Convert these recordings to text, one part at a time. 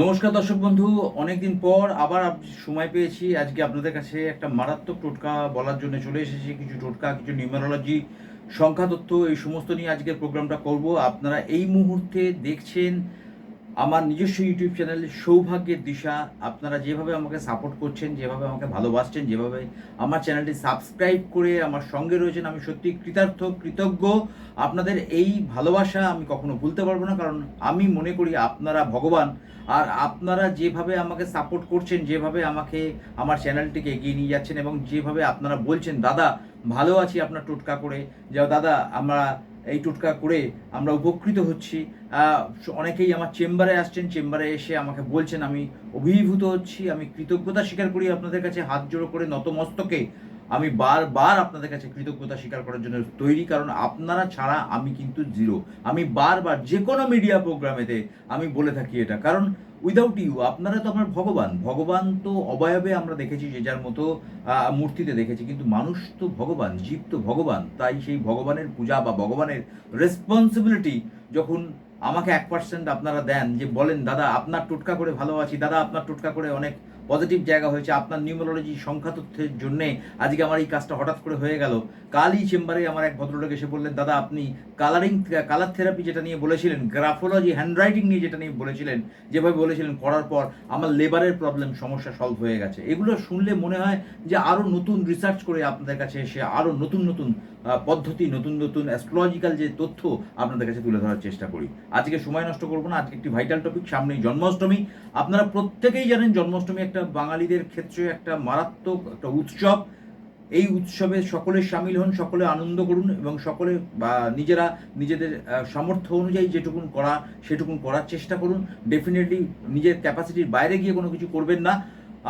নমস্কার দর্শক বন্ধু, অনেকদিন পর আবার সময় পেয়েছি। আজকে আপনাদের কাছে একটা মারাত্মক টোটকা বলার জন্য চলে এসেছি। কিছু টোটকা, কিছু নিউমারোলজি সংখ্যা তথ্য এই সমস্ত নিয়ে আজকের প্রোগ্রামটা করব। আপনারা এই মুহূর্তে দেখছেন আমার নিজস্ব ইউটিউব চ্যানেল সৌভাগ্যের দিশা। আপনারা যেভাবে আমাকে সাপোর্ট করছেন, যেভাবে আমাকে ভালোবাসছেন, যেভাবে আমার চ্যানেলটি সাবস্ক্রাইব করে আমার সঙ্গে রয়েছেন, আমি সত্যি কৃতার্থ, কৃতজ্ঞ। আপনাদের এই ভালোবাসা আমি কখনো ভুলতে পারব না, কারণ আমি মনে করি আপনারা ভগবান। আর আপনারা যেভাবে আমাকে সাপোর্ট করছেন, যেভাবে আমাকে আমার চ্যানেলটিকে এগিয়ে নিয়ে যাচ্ছেন এবং যেভাবে আপনারা বলছেন, দাদা, ভালো আছি আপনার টোটকা করে। যে দাদা, আমরা এই টোটকা করে আমরা উপকৃত হচ্ছি। অনেকেই আমার চেম্বারে আসছেন, চেম্বারে এসে আমাকে বলছেন, আমি অভিভূত হচ্ছি, আমি কৃতজ্ঞতা স্বীকার করি আপনাদের কাছে, হাত জোড়ো করে নতমস্তকে। আমি বারবার আপনাদের কাছে কৃতজ্ঞতা স্বীকার করার জন্য তৈরি, কারণ আপনারা ছাড়া আমি কিন্তু জিরো। আমি বারবার যে কোনো মিডিয়া প্রোগ্রামেতে আমি বলে থাকি এটা। কারণ উইদাউট ইউ আপনারা তো আপনার ভগবান। ভগবান তো অবয়বে আমরা দেখেছি, যে যার মতো মূর্তিতে দেখেছি। কিন্তু মানুষ তো ভগবান, জীব তো ভগবান। তাই সেই ভগবানের পূজা বা ভগবানের রেসপন্সিবিলিটি যখন আমাকে এক পার্সেন্ট আপনারা দেন, যে বলেন, দাদা, আপনার টোটকা করে ভালো আছি দাদা, আপনার টোটকা করে অনেক পজিটিভ জায়গা হয়েছে। আপনার নিউমোলজি সংখ্যা তথ্যের জন্যে আজকে আমার এই কাজটা হঠাৎ করে হয়ে গেল। কালই চেম্বারে আমার এক ভদ্রলোক এসে বললেন, দাদা, আপনি কালারিং কালার থেরাপি যেটা নিয়ে বলেছিলেন গ্রাফোলজি হ্যান্ডরাইটিং নিয়ে যেটা নিয়ে বলেছিলেন, যেভাবে বলেছিলেন করার পর আমার লেবারের প্রবলেম সমস্যা সলভ হয়ে গেছে। এগুলো শুনলে মনে হয় যে আরও নতুন রিসার্চ করে আপনাদের কাছে এসে আরও নতুন নতুন পদ্ধতি, নতুন নতুন অ্যাস্ট্রোলজিক্যাল যে তথ্য আপনাদের কাছে তুলে ধরার চেষ্টা করি। আজকে সময় নষ্ট করব না, আজকে একটি ভাইটাল টপিক সামনেই জন্মাষ্টমী। আপনারা প্রত্যেকেই জানেন জন্মাষ্টমী একটা বাঙালিদের ক্ষেত্রে একটা মারাত্মক একটা উৎসব। এই উৎসবে সকলে সামিল হন, সকলে আনন্দ করুন এবং সকলে, বা নিজেরা নিজেদের সামর্থ্য অনুযায়ী যেটুকুন করা, সেটুকুন করার চেষ্টা করুন। ডেফিনেটলি নিজের ক্যাপাসিটির বাইরে গিয়ে কোনো কিছু করবেন না।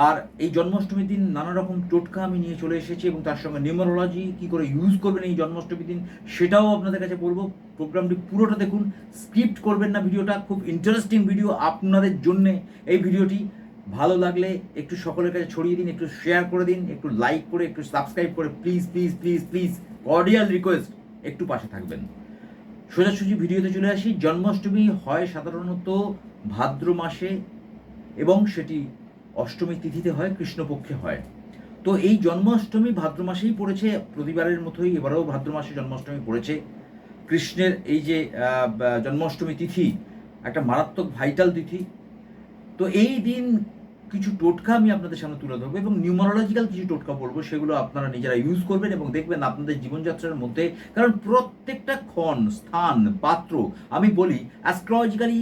আর এই জন্মাষ্টমীর দিন নানা রকম টোটকা আমি নিয়ে চলে এসেছি এবং তার সঙ্গে নিউমারোলজি কী করে ইউজ করবেন এই জন্মাষ্টমীর দিন, সেটাও আপনাদের কাছে বলব। প্রোগ্রামটি পুরোটা দেখুন স্কিপ্ট করবেন না ভিডিওটা। খুব ইন্টারেস্টিং ভিডিও আপনাদের জন্যে এই ভিডিওটি ভালো লাগলে একটু সকলের কাছে ছড়িয়ে দিন, একটু শেয়ার করে দিন, একটু লাইক করে, একটু সাবস্ক্রাইব করে please please please please cordial request একটু পাশে থাকবেন। সোজাসুজি ভিডিওতে চলে আসি, জন্মাষ্টমী হয় সাধারণত ভাদ্র মাসে এবং সেটি অষ্টমী তিথিতে হয়, কৃষ্ণপক্ষে হয়। তো এই জন্মাষ্টমী ভাদ্র মাসেই পড়েছে, প্রতিবারের মতোই এবারেও ভাদ্র মাসে জন্মাষ্টমী পড়েছে। কৃষ্ণের এই যে জন্মাষ্টমী তিথি, একটা মারাত্মক ভাইটাল তিথি। তো এই দিন কিছু টোটকা আমি আপনাদের সামনে তুলে ধরবো এবং নিউমারোলজিক্যাল কিছু টোটকা বলব, সেগুলো আপনারা নিজেরা ইউজ করবেন এবং দেখবেন আপনাদের জীবনযাত্রার মধ্যে, কারণ প্রত্যেকটা ক্ষণ, স্থান, পাত্র, আমি বলি অ্যাস্ট্রোলজিক্যালি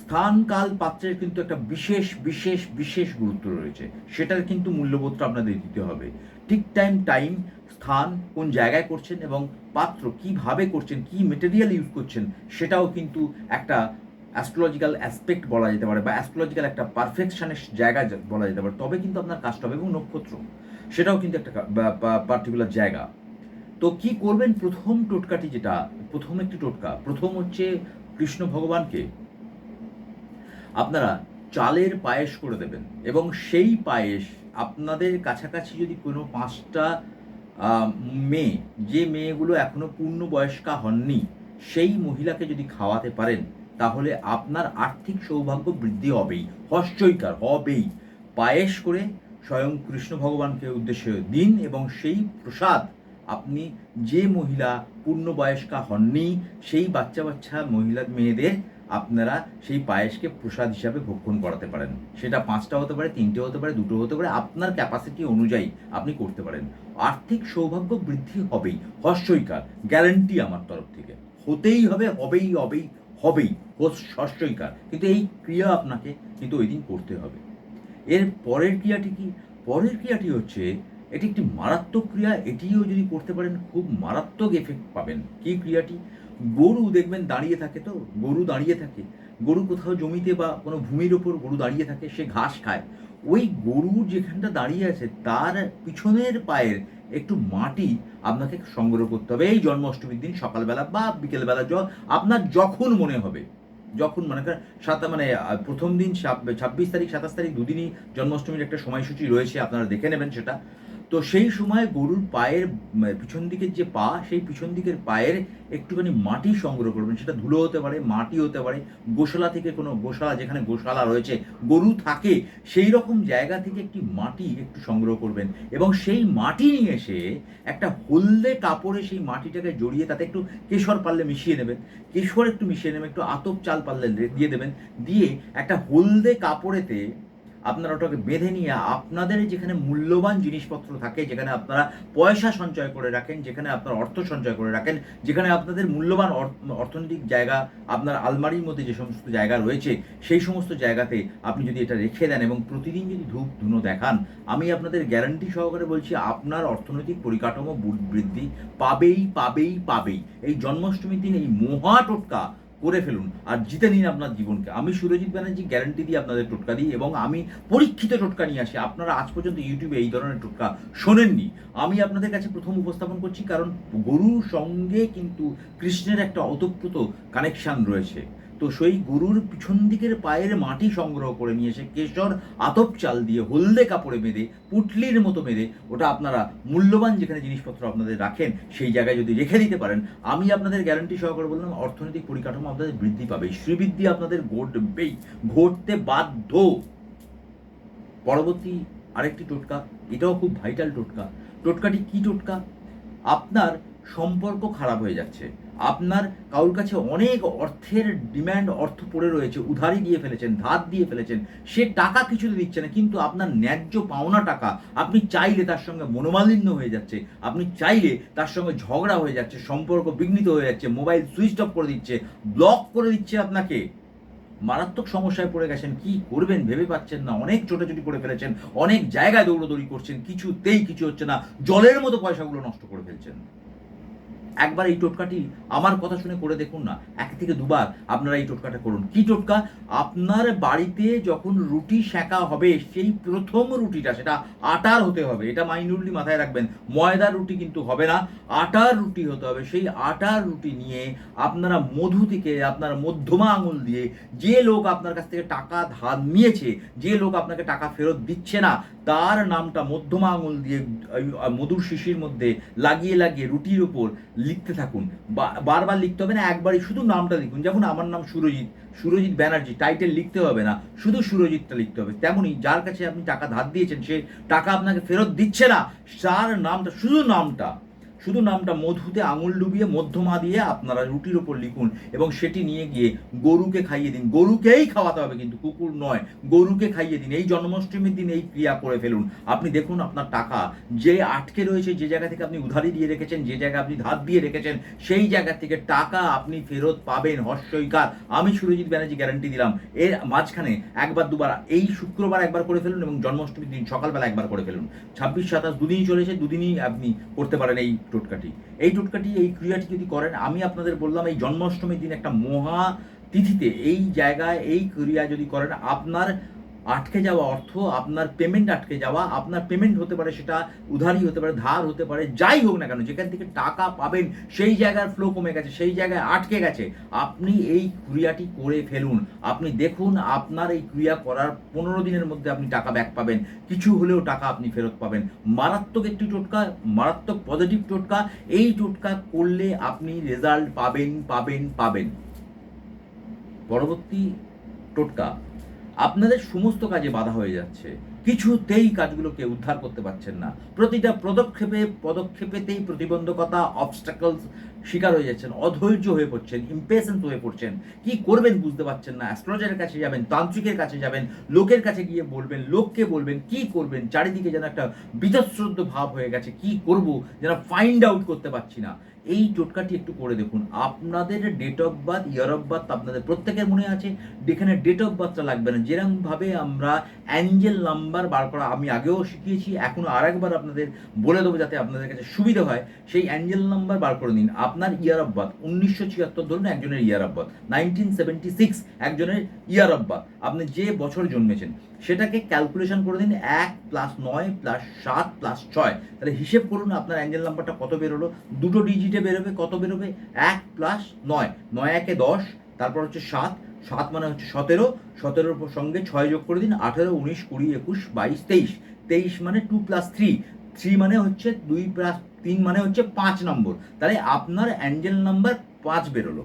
স্থান কাল পাত্রের কিন্তু একটা বিশেষ বিশেষ বিশেষ গুরুত্ব রয়েছে। সেটার কিন্তু মূল্যবোধটা আপনাদের দিতে হবে। ঠিক টাইম টাইম স্থান কোন জায়গায় করছেন এবং পাত্র কীভাবে করছেন, কি মেটেরিয়াল ইউজ করছেন, সেটাও কিন্তু একটা অ্যাস্ট্রোলজিক্যাল অ্যাসপেক্ট বলা যেতে পারে বা অ্যাস্ট্রোলজিক্যাল একটা পারফেকশনের জায়গা বলা যেতে পারে, তবে কিন্তু আপনার কাজটা হবে এবং নক্ষত্র, সেটাও কিন্তু একটা পার্টিকুলার জায়গা। তো কি করবেন? প্রথম টোটকাটি যেটা, প্রথম একটি টোটকা, প্রথম হচ্ছে কৃষ্ণ ভগবানকে আপনারা চালের পায়েস করে দেবেন এবং সেই পায়েস আপনাদের কাছাকাছি যদি কোনো পাঁচটা মেয়ে, যে মেয়েগুলো এখনও পূর্ণ বয়স্কা হননি, সেই মহিলাকে যদি খাওয়াতে পারেন তাহলে আপনার আর্থিক সৌভাগ্য বৃদ্ধি হবেই, হর্ষইকার হবেই। পায়েস করে স্বয়ং কৃষ্ণ ভগবানকে উদ্দেশ্যে দিন এবং সেই প্রসাদ আপনি যে মহিলা পূর্ণবয়স্কা হননি, সেই বাচ্চা বাচ্চা মহিলা মেয়েদের আপনারা সেই পায়েসকে প্রসাদ হিসাবে ভক্ষণ করাতে পারেন। সেটা পাঁচটা হতে পারে, তিনটে হতে পারে, দুটো হতে পারে, আপনার ক্যাপাসিটি অনুযায়ী আপনি করতে পারেন। আর্থিক সৌভাগ্য বৃদ্ধি হবেই, হর্ষইকার গ্যারান্টি আমার তরফ থেকে। হতেই হবে, হবেই হবেই হবেই। হর্ষইকার কিন্তু এই ক্রিয়া আপনাকে কিন্তু ওই দিন করতে হবে। এর পরের ক্রিয়াটি কি? পরের ক্রিয়াটি হচ্ছে, এটি একটি মারাত্মক ক্রিয়া, এটিও যদি করতে পারেন, খুব মারাত্মক এফেক্ট পাবেন। কি ক্রিয়াটি? গরু দেখবেন দাঁড়িয়ে থাকে তো? গরু দাঁড়িয়ে থাকে। গরু কোথাও জমিতে বা কোনো ভূমির ওপর গরু দাঁড়িয়ে থাকে, সে ঘাস খায়। ওই গরু যেখানটা দাঁড়িয়ে আছে, তার পিছনের পায়ের একটু মাটি আপনাকে সংগ্রহ করতে হবে। এই জন্মাষ্টমীর দিন সকালবেলা বা বিকেলবেলা আপনার যখন মনে হবে। যখন মনে করেন সাত মানে প্রথম দিন ছাব্বিশ তারিখ, সাতাশ তারিখ দুদিনই জন্মাষ্টমীর একটা সময়সূচি রয়েছে, আপনারা দেখে নেবেন সেটা। তো সেই সময় গরুর পায়ের পিছন দিকের যে পা, সেই পিছন দিকের পায়ের একটুখানি মাটি সংগ্রহ করবেন। সেটা ধুলো হতে পারে, মাটি হতে পারে, গোশালা থেকে কোনো গোশালা, যেখানে গোশালা রয়েছে, গরু থাকে, সেই রকম জায়গা থেকে একটি মাটি একটু সংগ্রহ করবেন। এবং সেই মাটি নিয়ে এসে একটা হলদে কাপড়ে সেই মাটিটাকে জড়িয়ে, তাতে একটু কেশর পারলে মিশিয়ে নেবেন। কেশর একটু মিশিয়ে নেবেন, একটু আতপ চাল পারলে দিয়ে দেবেন। দিয়ে একটা হলদে কাপড়েতে আপনারা ওটাকে বেঁধে নিয়ে আপনাদের যেখানে মূল্যবান জিনিসপত্র থাকে, যেখানে আপনারা পয়সা সঞ্চয় করে রাখেন, যেখানে আপনারা অর্থ সঞ্চয় করে রাখেন, যেখানে আপনাদের মূল্যবান অর- অর্থনৈতিক জায়গা, আপনার আলমারির মধ্যে যে সমস্ত জায়গা রয়েছে, সেই সমস্ত জায়গাতে আপনি যদি এটা রেখে দেন এবং প্রতিদিন যদি ধূপ ধুনো দেখান, আমি আপনাদের গ্যারান্টি সহকারে বলছি, আপনার অর্থনৈতিক পরিকাঠামো বৃদ্ধি পাবেই পাবেই পাবেই। এই জন্মাষ্টমীর দিন এই মহা টোটকা করে ফেলুন আর জিতে নিন আপনার জীবনকে। আমি সুরজিৎ ব্যানার্জি গ্যারান্টি দিয়ে আপনাদের টোটকা দিই এবং আমি পরীক্ষিত টোটকা নিয়ে আসি। আপনারা আজ পর্যন্ত ইউটিউবে এই ধরনের টোটকা শোনেননি। আমি আপনাদের কাছে প্রথম উপস্থাপন করছি কারণ গরুর সঙ্গে কিন্তু কৃষ্ণের একটা অতপ্রত কানেকশান রয়েছে। তো সেই গরুর পিছন দিকের পায়ের মাটি সংগ্রহ করে নিয়ে এসে কেশর আতপ চাল দিয়ে হলদে কাপড়ে বেঁধে, পুটলির মতো বেঁধে, ওটা আপনারা মূল্যবান যেখানে জিনিসপত্র আপনাদের রাখেন, সেই জায়গায় যদি রেখে দিতে পারেন, আমি আপনাদের গ্যারান্টি সহকারে বললাম, অর্থনৈতিক পরিকাঠামো আপনাদের বৃদ্ধি পাবে। শ্রীবৃদ্ধি আপনাদের ঘটবেই, ঘটতে বাধ্য। পরবর্তী আরেকটি টোটকা, এটাও খুব ভাইটাল টোটকা। টোটকাটি কি টোটকা? আপনার সম্পর্ক খারাপ হয়ে যাচ্ছে। আপনার কারোর কাছে অনেক অর্থের ডিম্যান্ড অর্থ পড়ে রয়েছে, উধারি দিয়ে ফেলেছেন, ধার দিয়ে ফেলেছেন, সে টাকা কিছুতে দিচ্ছে না, কিন্তু আপনার ন্যায্য পাওনা টাকা আপনি চাইলে তার সঙ্গে মনোমালিন্য হয়ে যাচ্ছে, আপনি চাইলে তার সঙ্গে ঝগড়া হয়ে যাচ্ছে, সম্পর্ক বিঘ্নিত হয়ে যাচ্ছে, মোবাইল সুইচ অফ করে দিচ্ছে, ব্লক করে দিচ্ছে আপনাকে। মারাত্মক সমস্যায় পড়ে গেছেন, কি করবেন ভেবে পাচ্ছেন না, অনেক ছোটাছুটি করে ফেলেছেন, অনেক জায়গায় দৌড়দৌড়ি করছেন, কিছুতেই কিছু হচ্ছে না, জলের মতো পয়সাগুলো নষ্ট করে ফেলছেন। একবার এই টোটকাটি আমার কথা শুনে করে দেখুন না, এক থেকে দুবার আপনারা এই টোটকাটা করুন। কি টোটকা? আপনার বাড়িতে যখন রুটি সেঁকা হবে, সেই প্রথম রুটিটা, সেটা আটার হতে হবে, এটা মাইনুরলি মাথায় রাখবেন, ময়দার রুটি কিন্তু হবে না, আটার রুটি হতে হবে, সেই আটার রুটি নিয়ে আপনারা মধু থেকে, আপনার মধ্যমা আঙুল দিয়ে যে লোক আপনার কাছ থেকে টাকা ধার নিয়েছে, যে লোক আপনাকে টাকা ফেরত দিচ্ছে না, তার নামটা মধ্যমা আঙুল দিয়ে মধুর শিশির মধ্যে লাগিয়ে লাগিয়ে রুটির উপর লিখতে থাকুন। বারবার লিখতে হবে না, একবারই শুধু নামটা লিখুন। যেমন আমার নাম সুরজিৎ সুরজিৎ ব্যানার্জি টাইটেল লিখতে হবে না, শুধু সুরজিৎটা লিখতে হবে। তেমনই যার কাছে আপনি টাকা ধার দিয়েছেন, সে টাকা আপনাকে ফেরত দিচ্ছে না, তার নামটা, শুধু নামটা। শুধু নামটা মধুতে আঙুল ডুবিয়ে মধ্যমা দিয়ে আপনারা রুটির ওপর লিখুন এবং সেটি নিয়ে গিয়ে গরুকে খাইয়ে দিন। গরুকেই খাওয়াতে হবে কিন্তু কুকুর নয়, গরুকে খাইয়ে দিন। এই জন্মাষ্টমীর দিন এই ক্রিয়া করে ফেলুন। আপনি দেখুন আপনার টাকা। যে আটকে রয়েছে, যে জায়গা থেকে আপনি উধারি দিয়ে রেখেছেন, যে জায়গা আপনি ধার দিয়ে রেখেছেন, সেই জায়গা থেকে টাকা আপনি ফেরত পাবেন হর্ষইকার আমি সুরজিৎ ব্যানার্জি গ্যারান্টি দিলাম। এর মাঝখানে একবার দুবার, এই শুক্রবার একবার করে ফেলুন এবং জন্মাষ্টমীর দিন সকালবেলা একবার করে ফেলুন। ছাব্বিশ, সাতাশ দুদিনই চলেছে, দুদিনই আপনি করতে পারেন এই টোটকাটি এই টোটকাটি এই ক্রিয়াটি যদি করেন, আমি আপনাদের বললাম এই জন্মাষ্টমীর দিন একটা মহা তিথিতে এই জায়গায় এই ক্রিয়া যদি করেন, আপনার আটকে যাওয়া অর্থ, আপনার পেমেন্ট আটকে যাওয়া, আপনার পেমেন্ট হতে পারে সেটা উধারি হতে পারে, ধার হতে পারে, যাই হোক না কেন, যেখান থেকে টাকা পাবেন, সেই জায়গার ফ্লো কমে গেছে, সেই জায়গায় আটকে গেছে। আপনি এই ক্রিয়াটি করে ফেলুন। আপনি দেখুন, আপনার এই ক্রিয়া করার পনেরো দিনের মধ্যে আপনি টাকা ব্যাক পাবেন। কিছু হলেও টাকা আপনি ফেরত পাবেন। মারাত্মক একটি টোটকা, মারাত্মক পজিটিভ টোটকা, এই টোটকা করলে আপনি রেজাল্ট পাবেন পাবেন পাবেন। পরবর্তী টোটকা। আপনাদের সমস্ত কাজে বাধা হয়ে যাচ্ছে। কিছুতেই কাজগুলোকে উদ্ধার করতে পারছেন না। প্রতিটা পদক্ষেপে পদক্ষেপেতেই প্রতিবন্ধকতা অবস্টাকলস শিকার হয়ে যাচ্ছেন, অধৈর্য হয়ে পড়ছেন ইম্পেশেন্ট হয়ে পড়ছেন। কি করবেন বুঝতে পারছেন না। অ্যাস্ট্রোলজারের কাছে যাবেন, তান্ত্রিকের কাছে যাবেন, লোকের কাছে গিয়ে বলবেন, লোককে বলবেন, কি করবেন? চারিদিকে যেন একটা বিতশ্রদ্ধ ভাব হয়ে গেছে, কি করব? যেন ফাইন্ড আউট করতে পারছি না। এই টোটকাটি একটু করে দেখুন। আপনাদের date of birth year of birth আপনাদের প্রত্যেকের মনে আছে? এখানে ডেট অফ বার্থটা লাগবে না। যেরকমভাবে আমরা অ্যাঞ্জেল নাম্বার বার করা, আমি আগেও শিখিয়েছি এখনও আরেকবার আপনাদের বলে দেবো যাতে আপনাদের কাছে সুবিধা হয়। সেই অ্যাঞ্জেল নাম্বার বার করে নিন। আপনার ইয়ার অফ বার্থ উনিশশো ছিয়াত্তর ধরুন একজনের year of birth nineteen seventy six একজনের ইয়ার অফ বার্থ আপনি যে বছর জন্মেছেন, সেটাকে ক্যালকুলেশন করে দিন, এক প্লাস নয় প্লাস সাত প্লাস ছয়। তাহলে হিসেব করুন আপনার অ্যাঞ্জেল নাম্বারটা কত বেরোলো। দুটো ডিজিটে বেরোবে, কত বেরোবে? এক প্লাস নয়। নয় একে দশ, তারপর হচ্ছে সাত। সাত মানে হচ্ছে সতেরো। সতেরোর সঙ্গে ছয় যোগ করে দিন, আঠেরো, উনিশ, কুড়ি, একুশ, বাইশ, তেইশ। তেইশ মানে টু প্লাস থ্রি থ্রি মানে হচ্ছে দুই প্লাস তিন মানে হচ্ছে পাঁচ নম্বর। তাহলে আপনার অ্যাঞ্জেল নাম্বার পাঁচ বেরোলো।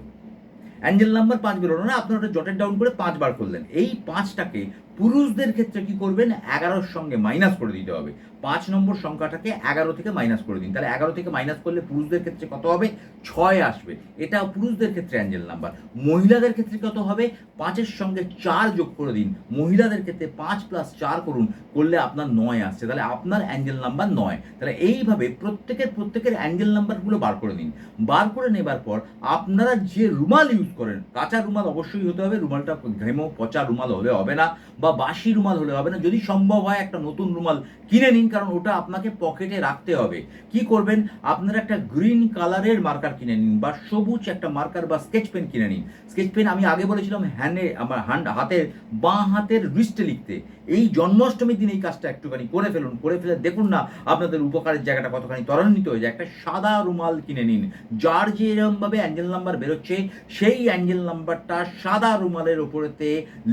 অ্যাঞ্জেল নাম্বার পাঁচ বেরোলো না, আপনার ওটা জটেড ডাউন করে পাঁচ বার করলেন। এই পাঁচটাকে পুরুষদের ক্ষেত্রে কি করবেন? এগারোর সঙ্গে মাইনাস করে দিতে হবে। পাঁচ নম্বর সংখ্যাটাকে এগারো থেকে মাইনাস করে দিন। তাহলে এগারো থেকে মাইনাস করলে পুরুষদের ক্ষেত্রে কত হবে? ছয় আসবে। এটা পুরুষদের ক্ষেত্রে অ্যাঞ্জেল নাম্বার মহিলাদের ক্ষেত্রে কত হবে? পাঁচের সঙ্গে চার যোগ করে দিন। মহিলাদের ক্ষেত্রে পাঁচ প্লাস চার করুন, করলে আপনার নয় আসছে। তাহলে আপনার অ্যাঞ্জেল নাম্বার নয়। তাহলে এইভাবে প্রত্যেকের প্রত্যেকের অ্যাঞ্জেল নাম্বারগুলো বার করে নিন বার করে নেবার পর আপনারা যে রুমাল ইউজ করেন, কাঁচা রুমাল অবশ্যই হতে হবে। রুমালটা ঘেমো, পচা রুমাল হলে হবে না বা বাসি রুমাল হলে হবে না। যদি সম্ভব হয় একটা নতুন রুমাল কিনে নিন। কারণ ওটা আপনাকে পকেটে রাখতে হবে। কি করবেন? আপনারা একটা গ্রিন কালারের মার্কার কিনে নিন বা সবুজ একটা মার্কার বা স্কেচ পেন কিনে নিন। স্কেচ পেন আমি আগে বলেছিলাম হ্যান্ডে, আমার হ্যান্ড হাতের বাঁ হাতের রিস্টে লিখতে। এই জন্মাষ্টমীর দিন এই কাজটা একটুখানি করে ফেলুন, করে ফেলে দেখুন না আপনাদের উপকারের জায়গাটা কতখানি ত্বরান্বিত হয়ে যায় একটা সাদা রুমাল কিনে নিন, যার যে এরমভাবে অ্যাঞ্জেল নাম্বার বেরোচ্ছে, সেই অ্যাঞ্জেল নাম্বারটা সাদা রুমালের ওপরেতে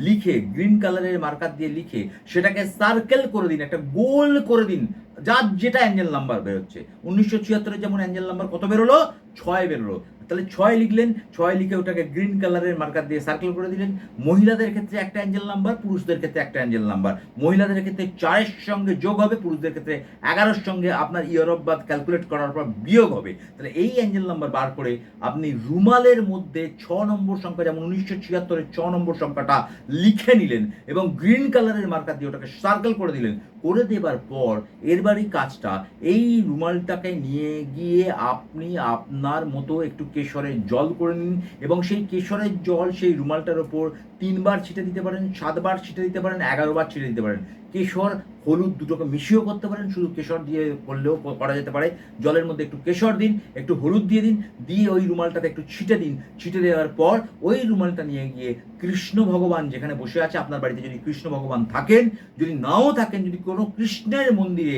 লিখে গ্রিন কালারের মার্কার দিয়ে লিখে, সেটাকে সার্কেল করে দিন, একটা গোল করে দিন, যার যেটা অ্যাঞ্জেল নাম্বার বেরোচ্ছে। উনিশশো ছিয়াত্তরে যেমন অ্যাঞ্জেল নাম্বার কত বেরোলো? ছয় বেরোলো। তাহলে ছয় লিখলেন, ছয় লিখে ওটাকে গ্রিন কালারের মার্কার দিয়ে সার্কেল করে দিলেন। মহিলাদের ক্ষেত্রে একটা অ্যাঞ্জেল নাম্বার পুরুষদের ক্ষেত্রে একটা অ্যাঞ্জেল নাম্বার মহিলাদের ক্ষেত্রে চারের সঙ্গে যোগ হবে, পুরুষদের ক্ষেত্রে এগারোর সঙ্গে আপনার ইয়ার অফ বাদ ক্যালকুলেট করার পর বিয়োগ হবে। তাহলে এই অ্যাঞ্জেল নাম্বার বার করে আপনি রুমালের মধ্যে ছ নম্বর সংখ্যা, যেমন উনিশশো ছিয়াত্তরের ছ নম্বর সংখ্যাটা লিখে নিলেন এবং গ্রিন কালারের মার্কার দিয়ে ওটাকে সার্কেল করে দিলেন। করে দেবার পর এরবারই কাজটা, এই রুমালটাকে নিয়ে গিয়ে আপনি আপনার মতো একটু কেশরের জল করে নিন এবং সেই কেশরের জল সেই রুমালটার ওপর তিনবার ছিটে দিতে পারেন, সাতবার ছিটে দিতে পারেন এগারো বার ছিটে দিতে পারেন। কেশর হলুদ দুটোকে মিশিয়েও করতে পারেন, শুধু কেশর দিয়ে করলেও করা যেতে পারে। জলের মধ্যে একটু কেশর দিন, একটু হলুদ দিয়ে দিন, দিয়ে ওই রুমালটাতে একটু ছিটে দিন। ছিটে দেওয়ার পর ওই রুমালটা নিয়ে গিয়ে কৃষ্ণ ভগবান যেখানে বসে আছে, আপনার বাড়িতে যদি কৃষ্ণ ভগবান থাকেন, যদি নাও থাকেন, যদি কোনো কৃষ্ণের মন্দিরে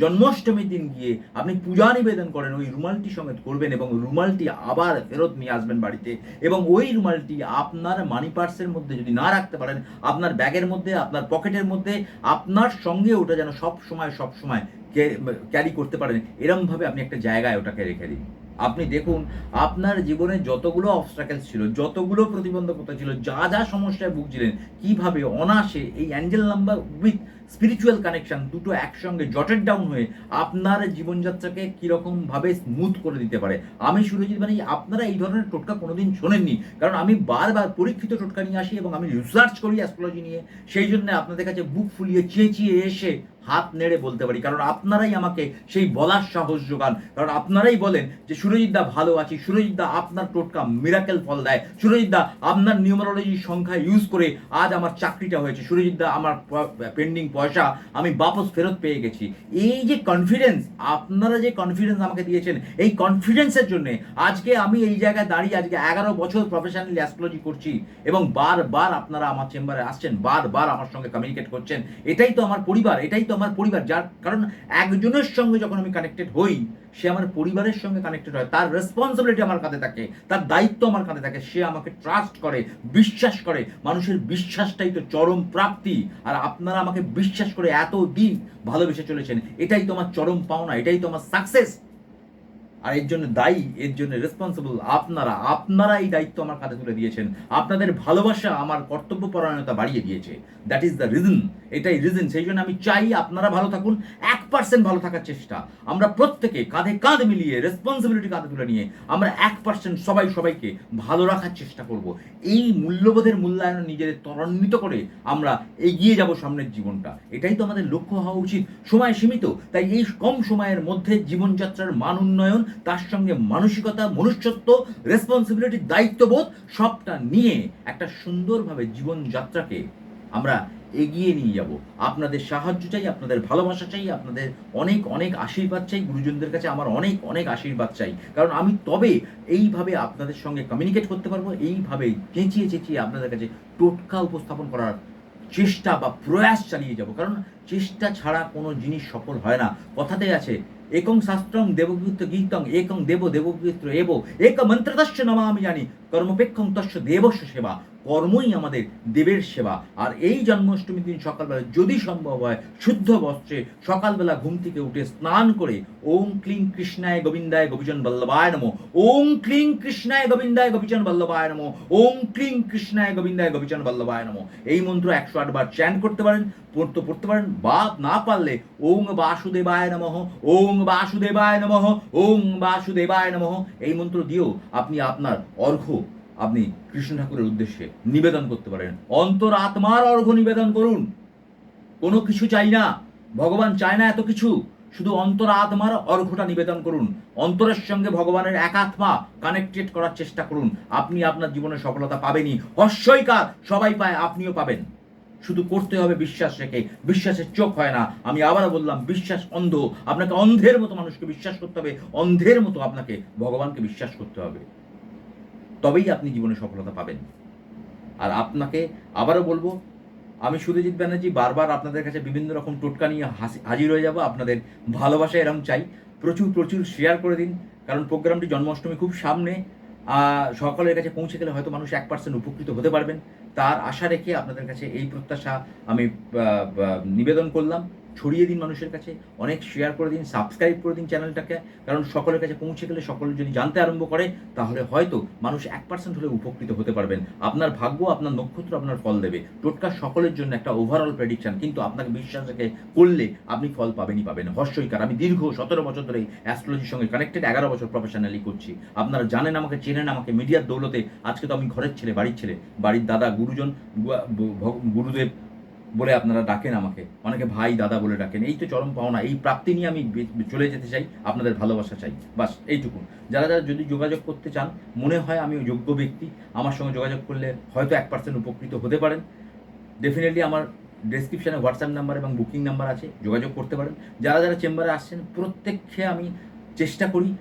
জন্মাষ্টমীর দিন গিয়ে আপনি পূজা নিবেদন করেন, ওই রুমালটি সঙ্গে করবেন এবং রুমালটি আবার ফেরত নিয়ে আসবেন বাড়িতে এবং ওই রুমালটি আপনার মানি পার্সের মধ্যে যদি না রাখতে পারেন, আপনার ব্যাগের মধ্যে, আপনার পকেটের মধ্যে, আপনার সঙ্গে ওটা যেন সব সময় সব সময় ক্যারি করতে পারেন, এরমভাবে আপনি একটা জায়গায় ওটাকে রেখে দিন। আপনি দেখুন, আপনার জীবনে যতগুলো অবস্ট্রাকেলস ছিল, যতগুলো প্রতিবন্ধকতা ছিল, যা যা সমস্যায় ভুগছিলেন, কীভাবে অনাসে এই angel number with spiritual connection দুটো একসঙ্গে জটেড ডাউন হয়ে আপনার জীবনযাত্রাকে কীরকমভাবে স্মুথ করে দিতে পারে। আমি সুরজিৎ মানে আপনারা এই ধরনের টোটকা কোনোদিন শোনেননি। কারণ আমি বারবার পরীক্ষিত টোটকা নিয়ে আসি এবং আমি রিসার্চ করি অ্যাস্ট্রোলজি নিয়ে। সেই জন্য আপনাদের কাছে বুক ফুলিয়ে চেঁচিয়ে এসে হাত নেড়ে বলতে পারি। কারণ আপনারাই আমাকে সেই বলার সাহস যোগান। কারণ আপনারাই বলেন যে সুরজিৎদা ভালো আছি সুরজিৎদা আপনার টোটকা মিরাকেল ফল দেয়। সুরজিৎদা আপনার নিউমারোলজি সংখ্যা ইউজ করে আজ আমার চাকরিটা হয়েছে। সুরজিৎদা আমার পেন্ডিং পয়সা আমি বাপস ফেরত পেয়ে গেছি। এই যে কনফিডেন্স আপনারা যে কনফিডেন্স আমাকে দিয়েছেন, এই কনফিডেন্সের জন্যে আজকে আমি এই জায়গায় দাঁড়িয়ে আজকে এগারো বছর প্রফেশনালি অ্যাস্ট্রোলজি করছি এবং বারবার আপনারা আমার চেম্বারে আসছেন, বারবার আমার সঙ্গে কমিউনিকেট করছেন। এটাই তো আমার পরিবার, এটাই তো আমার পরিবার, যার কারণ একজনের সঙ্গে যখন আমি কানেক্টেড হই সে আমার পরিবারের সঙ্গে কানেক্টেড হয়, তার রেসপন্সিবিলিটি আমার কাঁধে থাকে, তার দায়িত্ব আমার কাঁধে থাকে, সে আমাকে ট্রাস্ট করে, বিশ্বাস করে, মানুষের বিশ্বাসটাই তো চরম প্রাপ্তি, আর আপনারা আমাকে বিশ্বাস করে এত দিন ভালোবেসে চলেছেন, এটাই তো আমার চরম পাওনা, এটাই তো আমার সাকসেস আর এর জন্য দায়ী, এর জন্য রেসপন্সিবল আপনারা আপনারা এই দায়িত্ব আমার কাঁধে তুলে দিয়েছেন, আপনাদের ভালোবাসা আমার কর্তব্য পরায়ণতা বাড়িয়ে দিয়েছে দ্যাট ইজ দ্য রিজন এটাই রিজন সেই জন্য আমি চাই আপনারা ভালো থাকুন, এক পার্সেন্ট ভালো থাকার চেষ্টা। আমরা প্রত্যেকে কাঁধে কাঁধ মিলিয়ে রেসপন্সিবিলিটি কাঁধে তুলে নিয়ে, আমরা এক পার্সেন্ট সবাই সবাইকে ভালো রাখার চেষ্টা করব। এই মূল্যবোধের মূল্যায়ন নিজেদের ত্বরান্বিত করে আমরা এগিয়ে যাব সামনের জীবনটা। এটাই তো আমাদের লক্ষ্য হওয়া উচিত। সময় সীমিত, তাই এই কম সময়ের মধ্যে জীবনযাত্রার মান উন্নয়ন, তার সঙ্গে মানসিকতা, মনুষ্যত্ব রেসপন্সিবিলিটি দায়িত্ববোধ সবটা নিয়ে একটা সুন্দরভাবে জীবনযাত্রাকে আমরা এগিয়ে নিয়ে যাব। আপনাদের সাহায্য চাই, আপনাদের ভালোবাসা চাই, আপনাদের অনেক অনেক আশীর্বাদ চাই। গুরুজনদের কাছে আমার অনেক অনেক আশীর্বাদ চাই। কারণ আমি তবে এইভাবে আপনাদের সঙ্গে কমিউনিকেট করতে পারব, এইভাবে চেঁচিয়ে চেঁচিয়ে আপনাদের কাছে টোটকা উপস্থাপন করার চেষ্টা বা প্রয়াস চালিয়ে যাব। কারণ চেষ্টা ছাড়া কোনো জিনিস সফল হয় না। কথাতে আছে, একং শাস্ত্রং দেবগীত গীতং, একং দেব দেবগীত্র এব এক মন্ত্রদস্য নামা আমি জানি, কর্মপেক্ষং তস্য দেবস্য সেবা। কর্মই আমাদের দেবের সেবা। আর এই জন্মাষ্টমীর দিন সকালবেলা যদি সম্ভব হয়, শুদ্ধ বস্ত্রে সকালবেলা ঘুম থেকে উঠে স্নান করে ওম ক্লিং কৃষ্ণায় গোবিন্দায় গোপীচন বল্লভায় নমো। ওম ক্লিং কৃষ্ণায় গোবিন্দায় গোপীচন বল্লভায় নমো। ওম ক্লিং কৃষ্ণায় গোবিন্দায় গোপীচন বল্লভায় নমো। এই মন্ত্র একশো আটবার চ্যান করতে পারেন, পড়তে পড়তে পারেন, বা না পারলে ওং বাসুদেবায় নমঃ। ওং বাসুদেবায় নমঃ। ওং বাসুদেবায় নমঃ। এই মন্ত্র দিয়েও আপনি আপনার অর্ঘ্য আপনি কৃষ্ণ ঠাকুরের উদ্দেশ্যে নিবেদন করতে পারেন। অন্তর আত্মার অর্ঘ্য নিবেদন করুন। কোনো কিছু চাই না। ভগবান চায় না এত কিছু। শুধু অন্তর আত্মার অর্ঘ্যটা নিবেদন করুন। অন্তরের সঙ্গে ভগবানের একাত্মা কানেক্টেড করার চেষ্টা করুন। আপনি আপনার জীবনে সফলতা পাবেনই। হর্ষইকার সবাই পায়, আপনিও পাবেন। শুধু করতে হবে বিশ্বাস রেখে। বিশ্বাসের চোখ হয় না। আমি আবারও বললাম, বিশ্বাস অন্ধ। আপনাকে অন্ধের মতো মানুষকে বিশ্বাস করতে হবে। অন্ধের মতো আপনাকে ভগবানকে বিশ্বাস করতে হবে। তবেই আপনি জীবনে সফলতা পাবেন। আর আপনাকে আবারও বলব, আমি সুরজিৎ ব্যানার্জি বারবার আপনাদের কাছে বিভিন্ন রকম টোটকা নিয়ে হাসি হাজির হয়ে যাব, আপনাদের ভালোবাসা এরকম চাই। প্রচুর প্রচুর শেয়ার করে দিন, কারণ প্রোগ্রামটি জন্মাষ্টমী খুব সামনে সকলের কাছে পৌঁছে গেলে হয়তো মানুষ এক পার্সেন্ট উপকৃত হতে পারবেন। তার আশা রেখে আপনাদের কাছে এই প্রত্যাশা আমি নিবেদন করলাম। ছড়িয়ে দিন মানুষের কাছে, অনেক শেয়ার করে দিন সাবস্ক্রাইব করে দিন চ্যানেলটাকে কারণ সকলের কাছে পৌঁছে গেলে সকলে যদি জানতে আরম্ভ করে, তাহলে হয়তো মানুষ এক পার্সেন্ট হলে উপকৃত হতে পারবেন। আপনার ভাগ্য, আপনার নক্ষত্র আপনার ফল দেবে। টোটকা সকলের জন্য একটা ওভারঅল প্রেডিকশন কিন্তু আপনাকে বিশ্বাস রেখে করলে আপনি ফল পাবেনই পাবেন। হর্ষইকার, আমি দীর্ঘ সতেরো বছর ধরে অ্যাস্ট্রোলজির সঙ্গে কানেক্টেড এগারো বছর প্রফেশনালি করছি। আপনারা জানেন, আমাকে চেনেন, আমাকে মিডিয়ার দৌলতে, আজকে তো আমি ঘরের ছেলে, বাড়ির ছেলে। বাড়ির দাদা, গুরুজন গুরুদেব বলে আপনারা ডাকেন আমাকে। অনেকে ভাই, দাদা বলে ডাকেন। এই তো চরম পাওনা, এই প্রাপ্তি নিয়ে আমি চলে যেতে চাই, আপনাদের ভালোবাসা চাই। বাস, এইটুকু। যারা যারা যদি যোগাযোগ করতে চান, মনে হয় আমি যোগ্য ব্যক্তি, আমার সঙ্গে যোগাযোগ করলে হয়তো এক পার্সেন্ট উপকৃত হতে পারেন। ডেফিনেটলি আমার ডেসক্রিপশানে হোয়াটসঅ্যাপ নাম্বার এবং বুকিং নাম্বার আছে, যোগাযোগ করতে পারেন। যারা যারা চেম্বারে আসছেন, প্রত্যেককে আমি চেষ্টা করি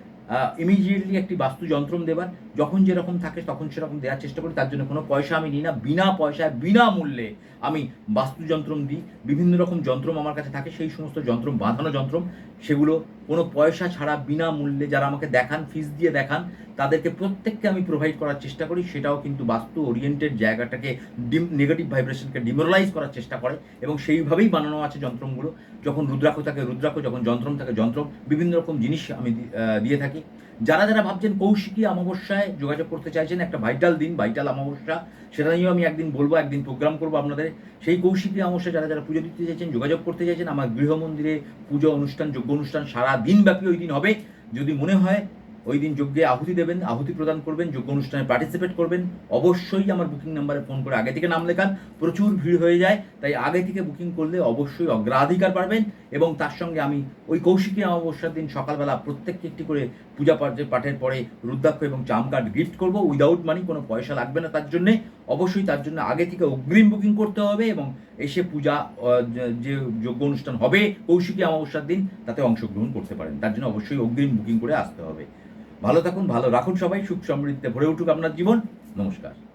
ইমিডিয়েটলি একটি বাস্তু যন্ত্রম দেবার। যখন যেরকম থাকে তখন সেরকম দেওয়ার চেষ্টা করি। তার জন্য কোনো পয়সা আমি নিই না। বিনা পয়সায় বিনামূল্যে আমি বাস্তু যন্ত্রম দিই। বিভিন্ন রকম যন্ত্রম আমার কাছে থাকে। সেই সমস্ত যন্ত্রম, বাঁধানো যন্ত্রম সেগুলো কোনো পয়সা ছাড়া বিনামূল্যে যারা আমাকে দেখান ফিস দিয়ে দেখান, তাদেরকে প্রত্যেককে আমি প্রোভাইড করার চেষ্টা করি। সেটাও কিন্তু বাস্তু ওরিয়েন্টেড জায়গাটাকে ডিম নেগেটিভ ভাইব্রেশনকে ডিমোরালাইজ করার চেষ্টা করে এবং সেইভাবেই বানানো আছে যন্ত্রমগুলো যখন রুদ্রাক্ষ থাকে, রুদ্রাক্ষ, যখন যন্ত্রম থাকে, যন্ত্রম, বিভিন্ন রকম জিনিস আমি দিয়ে থাকি। যারা যারা ভাবছেন কৌশিকী অমাবস্যায় যোগাযোগ করতে চাইছেন, একটা ভাইটাল দিন ভাইটাল অমাবস্যা, সেটা নিয়েও আমি একদিন বলব, একদিন প্রোগ্রাম করব আপনাদের। সেই কৌশিকী অমাবস্যা যারা যারা পুজো দিতে চাইছেন, যোগাযোগ করতে চাইছেন, আমার গৃহ মন্দিরে পুজো অনুষ্ঠান যোগ্য অনুষ্ঠান সারা দিন ব্যাপী ওই দিন হবে। যদি মনে হয় ওই দিন যজ্ঞে আহুতি দেবেন, আহুতি প্রদান করবেন, যজ্ঞ অনুষ্ঠানে পার্টিসিপেট করবেন, অবশ্যই আমার বুকিং নাম্বারে ফোন করে আগে থেকে নাম লেখান। প্রচুর ভিড় হয়ে যায়, তাই আগে থেকে বুকিং করলে অবশ্যই অগ্রাধিকার পাবেন এবং তার সঙ্গে আমি ওই কৌশিকী অমাবস্যার দিন সকালবেলা প্রত্যেককে একটি করে পূজা পাঠের পরে রুদ্রাক্ষ এবং চাম কার্ড গিফট করব। উইদাউট মানি কোনো পয়সা লাগবে না তার জন্যে। অবশ্যই তার জন্য আগে থেকে অগ্রিম বুকিং করতে হবে এবং এসে পূজা যে- যে যোগ্য অনুষ্ঠান হবে কৌশিকী অমাবস্যার দিন, তাতে অংশগ্রহণ করতে পারেন। তার জন্য অবশ্যই অগ্রিম বুকিং করে আসতে হবে। ভালো থাকুন, ভালো রাখুন সবাই, সুখ সমৃদ্ধিতে ভরে উঠুক আপনার জীবন। নমস্কার।